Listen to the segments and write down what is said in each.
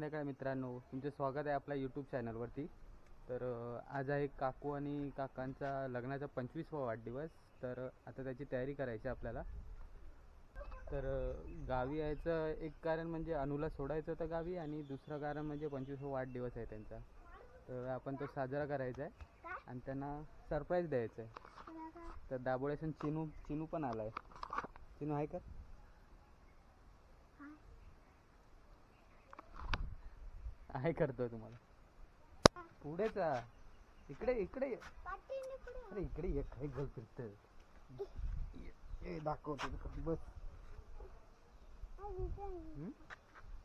संध्याकाळ मित्रांनो तुमचे स्वागत आहे आपल्या यूट्यूब चॅनलवरती तर आज आहे काकू आणि काकांचा लग्नाचा पंचवीसवा वाढदिवस. तर आता त्याची तयारी करायची आहे आपल्याला. तर गावी यायचं एक कारण म्हणजे अनुला सोडायचं होतं गावी आणि दुसरं कारण म्हणजे पंचवीसवा वाढदिवस आहे त्यांचा. तर आपण तो साजरा करायचा आहे आणि त्यांना सरप्राईज द्यायचं आहे. तर दाबोळ्यासून चिनू चिनू पण आला आहे चिनू आहे का? आहे करतोय तुम्हाला. पुढेच आ. इकडे इकडे. अरे इकडे ये. काय गल फिरत ये दाखवतो. बस?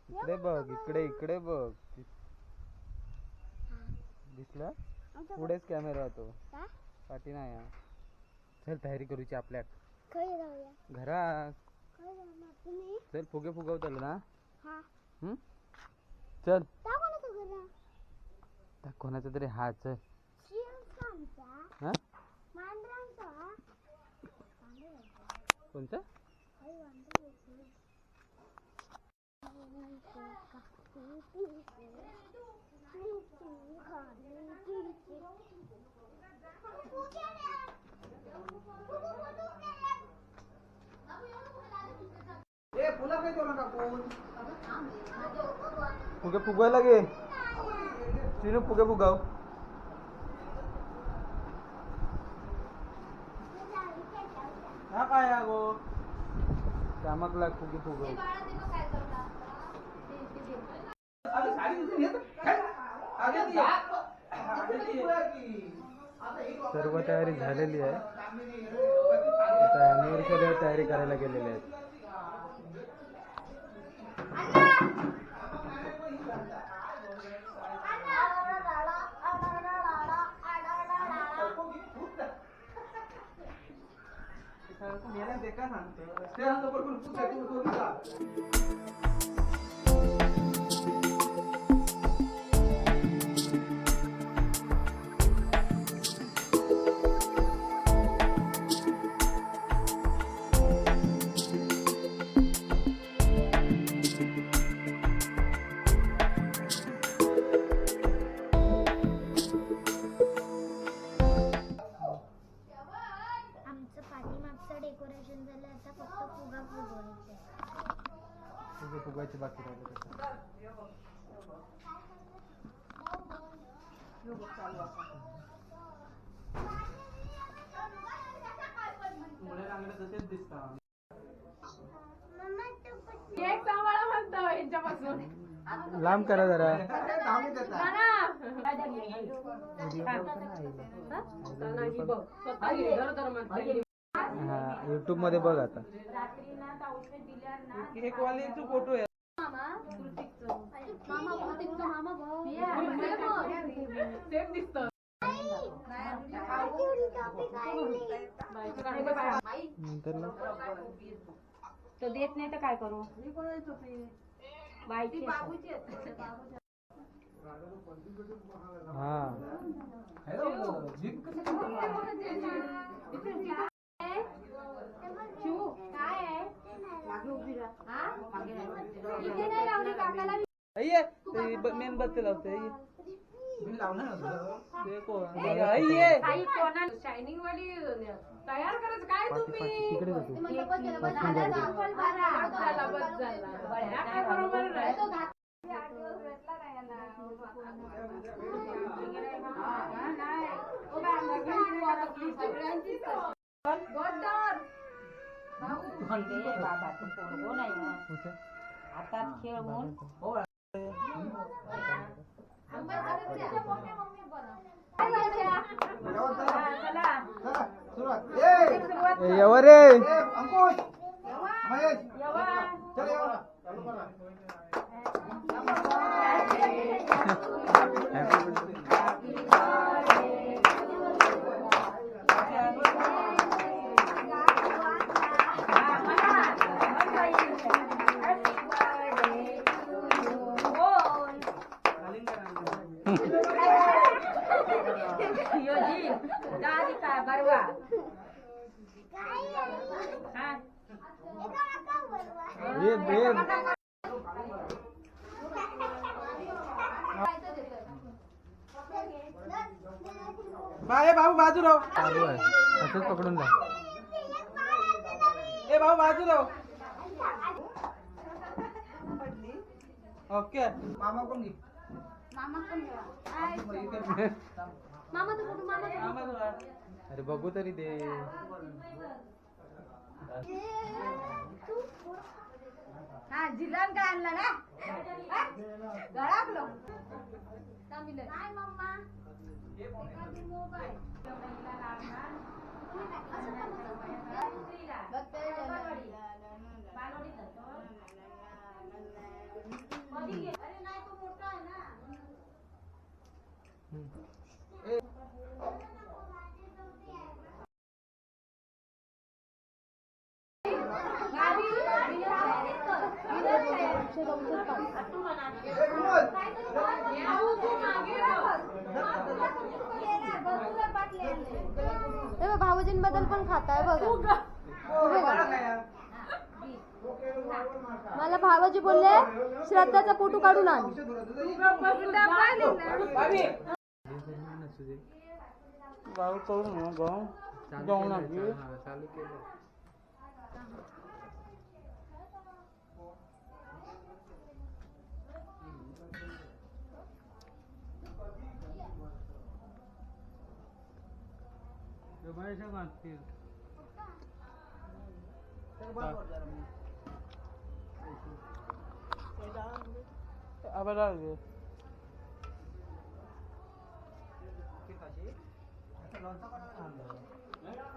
इकडे बघ इकडे इकडे बघ. दिसला? पुढेच कॅमेरा होतो पाठी नाही. चल तयारी करूची आपल्या. घरात. चल फुगे फुगवतल ना? हम्म? चल त्या कोणाचा तरी हा चल हा कोणता फुगे फुगवायला गे चिनू फुगे फुगाव हा काय गो कामाक लाग फुगे फुगव सर्व तयारी झालेली आहे. आता अॅनिव्हर्सरी तयारी करायला गेलेले आहेत. मेला बेकार सांगतो रस्त्यावर बघून आमचं पाठीमागचं डेकोरेशन झालं आता फक्त फुगा फुगवायचा. फुगे फुगवायचे बाकी राहिले यांच्यापासून लांब करा जरा. हा? युट्यूबमध्ये बघ आता. सेम दिसत. नंतर ना? तो देत नाही तर काय करू? बाईची हा. ते ब- मेणबत्ती लावते अय्ये. ते कोण? अय्ये. शायनिंग वाली तयार करायचं काय पाठी तुम्ही पाठी तिकडे जातो बस झाला बस झाला या काय बरोबर आहे बाबा तू पोरगो नाही हं. कुठे? हातात खेळवून रे अंकुश महेश चल दे बाय भाऊ बाजूराव चालू आहे. तसंच पकडून जा. ए भाऊ बाजूराव ओके. मामा कोण घे? अरे बघू तरी दे. हा जिलन काय आणला ना? गळाकलो काय मम्मा? भाऊजींबद्दल पण खाताय बघा. हे बघा. मला भावाजी बोलले श्रद्धाचा फोटो काढून आण. बाबू करून ना चालू जाऊ केलंय, नका हा, चालू केलं आबा डाळ घे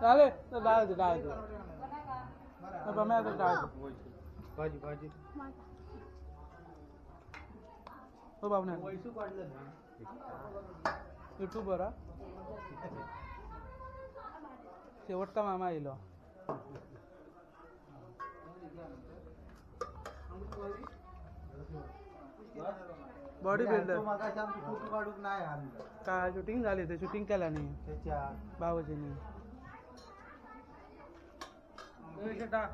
चालेल तर डाळ दे डाळ दे तर बम्या आता डाळ दे भाजी भाजी हो बाबू युट्यूब वर शेवटचा मामा येलो बॉडी बिल्डर काढूक नाही आणलं. काय शूटिंग झाली ते शूटिंग केला नाही त्याच्या बाबाजीने आता.